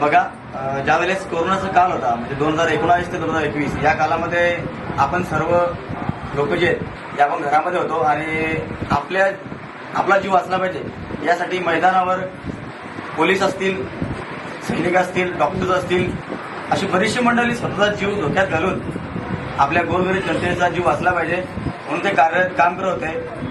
बघा ज्या ज्यावेळेस कोरोनाचा काल होता म्हणजे दोन हजार एकोणावीस ते दोन हजार एकवीस या कालामध्ये आपण सर्व लोक जे आहेत आपण घरामध्ये होतो आणि आपल्या आपला जीव वाचला पाहिजे यासाठी मैदानावर पोलीस असतील सैनिक असतील डॉक्टर्स असतील अशी बरीचशी मंडळी स्वतःचा जीव धोक्यात घालून आपल्या गोरगरीब जनतेचा जीव वाचला पाहिजे म्हणून ते कार्य काम करत होते.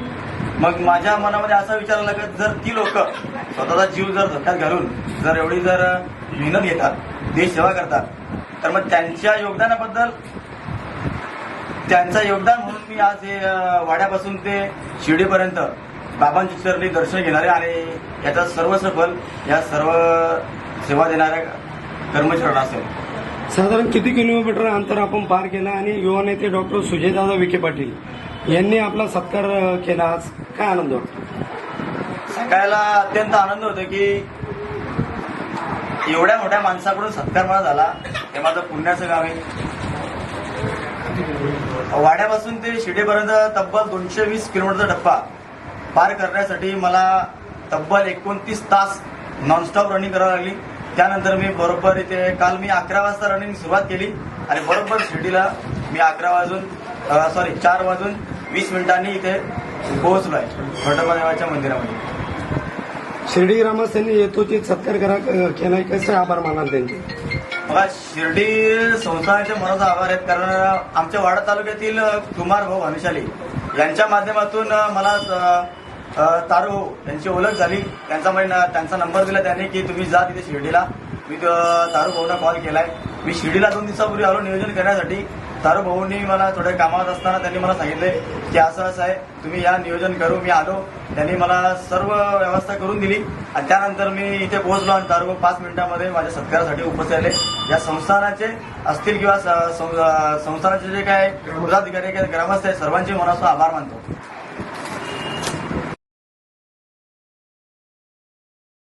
मग माझ्या मनामध्ये असा विचार आला की जर ती लोक स्वतःचा जीव जर धोक्यात घालून जर एवढी जर मेहनत घेतात देश सेवा करतात तर मग त्यांच्या योगदानाबद्दल त्यांचं योगदान म्हणून मी आज हे वाड्यापासून ते शिर्डीपर्यंत बाबांची चरणी दर्शन घेणारे आणि याचा सर्व सफल या सर्व सेवा देणाऱ्या कर्मचाऱ्यांना असेल. साधारण किती किलोमीटर अंतर आपण पार केलं आणि युवा नेते डॉक्टर सुजयदादा विखे पाटील यांनी आपला सत्कार केला. आज काय आनंद वाटतो? सकाळला अत्यंत आनंद होतो की एवढ्या मोठ्या माणसाकडून सत्कार मला झाला. हे माझं पुण्याचं गाव आहे. वाड्यापासून ते शिडेपर्यंत तब्बल दोनशे वीस किलोमीटरचा टप्पा पार करण्यासाठी मला तब्बल एकोणतीस तास नॉनस्टॉप रनिंग करावी लागली. त्यानंतर मी बरोबर इथे काल मी अकरा वाजता रनिंग सुरुवात केली आणि बरोबर शिर्डीला मी अकरा वाजून सॉरी चार वाजून वीस मिनिटांनी इथे पोहोचलो आहे छोटोबा देवाच्या मंदिरामध्ये. शिर्डी ग्रामस्थांनी येतोची सत्कार करा केलाय कसे आभार मानाल त्यांचे? बघा शिर्डी संस्थानाचे मनाचा आभार आहेत कारण आमच्या वाडा तालुक्यातील कुमार भाऊ भानुशाली यांच्या माध्यमातून मला तारू यांची ओळख झाली. त्यांचा महिना त्यांचा नंबर दिला त्यांनी की तुम्ही जा तिथे शिर्डीला. मी तारू भाऊना कॉल केलाय. मी शिर्डीला दोन दिवसापूर्वी आलो नियोजन करण्यासाठी. तारू भाऊंनी मला थोड्या कामात असताना त्यांनी मला सांगितले की असं असं आहे तुम्ही या नियोजन करू मी आलो. त्यांनी मला सर्व व्यवस्था करून दिली. आणि त्यानंतर मी इथे पोहोचलो आणि तारू पाच मिनिटांमध्ये माझ्या सत्कारासाठी उपस्थित आले या संस्थानाचे असतील किंवा स- सं- संस्थानाचे जे काय पदाधिकारी ग्रामस्थ आहे सर्वांचे मनापासून आभार मानतो.